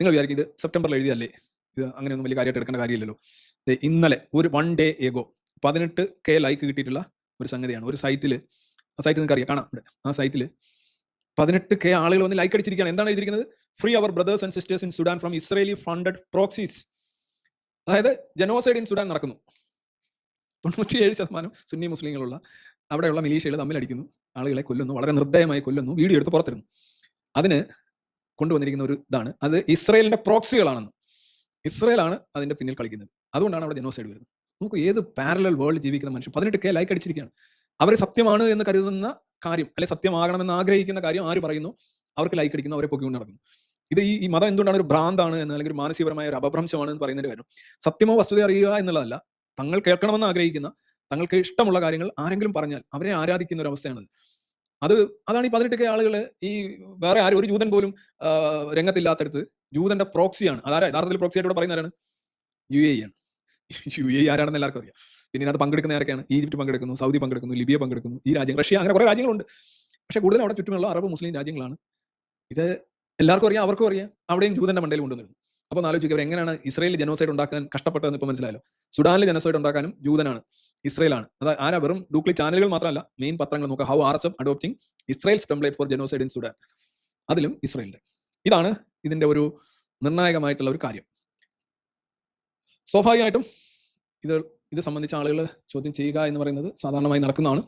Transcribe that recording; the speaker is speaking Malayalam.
നിങ്ങൾ വിചാരിക്കും ഇത് സെപ്റ്റംബറിൽ എഴുതിയല്ലേ ഇത് അങ്ങനെയൊന്നും വലിയ കാര്യമായിട്ട് എടുക്കേണ്ട കാര്യമില്ലല്ലോ. ഇന്നലെ ഒരു വൺ ഡേ എഗോ പതിനെട്ട് കെ ലൈക്ക് കിട്ടിയിട്ടുള്ള ഒരു സംഗതിയാണ്. ഒരു സൈറ്റിൽ ആ സൈറ്റ് നിങ്ങൾക്ക് അറിയാം കാണാം ഇവിടെ. ആ സൈറ്റിൽ പതിനെട്ട് കെ ആളുകൾ വന്ന് ലൈക്ക് അടിച്ചിരിക്കുകയാണ്. എന്താണ് എഴുതിയിരിക്കുന്നത്? Free our brothers and sisters in Sudan from Israeli funded proxies അതായത് ജനോസൈഡ് ഇൻ സുഡാൻ നടക്കുന്നു. തൊണ്ണൂറ്റിയേഴ് ശതമാനം സുന്നി മുസ്ലിങ്ങളുള്ള അവിടെയുള്ള മിലീഷ്യകൾ തമ്മിലടിക്കുന്നു ആളുകളെ കൊല്ലുന്നു വളരെ നിർദ്ദയമായി കൊല്ലുന്നു വീഡിയോ എടുത്ത് പുറത്തിരുന്നു അതിന് കൊണ്ടുവന്നിരിക്കുന്ന ഒരു ഇതാണ്. അത് ഇസ്രയേലിന്റെ പ്രോക്സികളാണെന്ന്. ഇസ്രയേലാണ് അതിന്റെ പിന്നിൽ കളിക്കുന്നത്. അതുകൊണ്ടാണ് അവിടെ ജനോസൈഡ് വരുന്നത്. നമുക്ക് ഏത് പാരലൽ വേൾഡ് ജീവിക്കുന്ന മനുഷ്യൻ പതിനെട്ട് കെ ലൈക്ക് അടിച്ചിരിക്കുകയാണ്. അവർ സത്യമാണ് എന്ന് കരുതുന്ന കാര്യം അല്ലെ സത്യമാകണമെന്ന് ആഗ്രഹിക്കുന്ന കാര്യം ആര് പറയുന്നു? അവർക്ക് ലൈക്ക് അടിക്കുന്നു അവരെ പൊക്കിക്കൊണ്ട് നടക്കുന്നു. ഇത് ഈ ഈ മതം എന്തുകൊണ്ടാണ് ഒരു ഭ്രാന്താണ് എന്ന് അല്ലെങ്കിൽ ഒരു മാനസികപരമായ ഒരു അപഭ്രംശമാണ് എന്ന് പറയുന്നതിന്റെ കാര്യം. സത്യമോ വസ്തുത അറിയുക എന്നുള്ളതല്ല. തങ്ങൾ കേൾക്കണമെന്ന് ആഗ്രഹിക്കുന്ന തങ്ങൾക്ക് ഇഷ്ടമുള്ള കാര്യങ്ങൾ ആരെങ്കിലും പറഞ്ഞാൽ അവരെ ആരാധിക്കുന്ന ഒരു അവസ്ഥയാണത്. അത് അതാണ് ഈ പതിനെട്ട് കെ ആളുകൾ ഈ വേറെ ആരും ഒരു ജൂതൻ പോലും രംഗത്തില്ലാത്തടുത്ത് ജൂതന്റെ പ്രോക്സിയാണ്. അതാരാ? യഥാർത്ഥത്തിൽ പ്രോക്സി ആയിട്ട് ഇവിടെ പറയുന്നതാണ് യു എ ആണ്. യു എ ആരാണെന്ന് എല്ലാവർക്കും അറിയാം. പിന്നെ ഇതിനകത്ത് പങ്കെടുക്കുന്ന ആരൊക്കെയാണ്? ഈജിപ്റ്റ് പങ്കെടുക്കുന്നു സൗദി പങ്കെടുക്കുന്നു ലിബിയ പങ്കെടുക്കുന്നു ഈ രാജ്യം റഷ്യ അങ്ങനെ കുറെ രാജ്യങ്ങളുണ്ട്. പക്ഷെ കൂടുതൽ അവിടെ ചുറ്റുമുള്ള അറബ് മുസ്ലിം രാജ്യങ്ങളാണ്. ഇത് എല്ലാവർക്കും അറിയാം അവർക്കും അറിയാം. അവിടെയും ജൂതന്റെ മണ്ടയിൽ കൊണ്ടുവന്നിരുന്നു. അപ്പോൾ ആലോചിക്കുക എങ്ങനെയാണ് ഇസ്രയേലിൽ ജനോസൈഡ് ഉണ്ടാക്കാൻ കഷ്ടപ്പെട്ടതെന്ന് ഇപ്പോൾ മനസ്സിലായല്ലോ. സുഡാനിൽ ജനോസൈഡ് ഉണ്ടാക്കാനും ജൂതനാണ്. ഇസ്രയേലാണ്. അത് ആരാ? വെറും ഡൂക്ലി ചാനലുകൾ മാത്രമല്ല മെയിൻ പത്രങ്ങൾ നോക്കുക. How R S F adopting Israel's template for genocide in Sudan അതിലും ഇസ്രയേലിന്റെ. ഇതാണ് ഇതിന്റെ ഒരു നിർണായകമായിട്ടുള്ള ഒരു കാര്യം. സ്വാഭാവികമായിട്ടും ഇത് ഇത് സംബന്ധിച്ച ആളുകൾ ചോദ്യം ചെയ്യുക എന്ന് പറയുന്നത് സാധാരണമായി നടക്കുന്നതാണ്.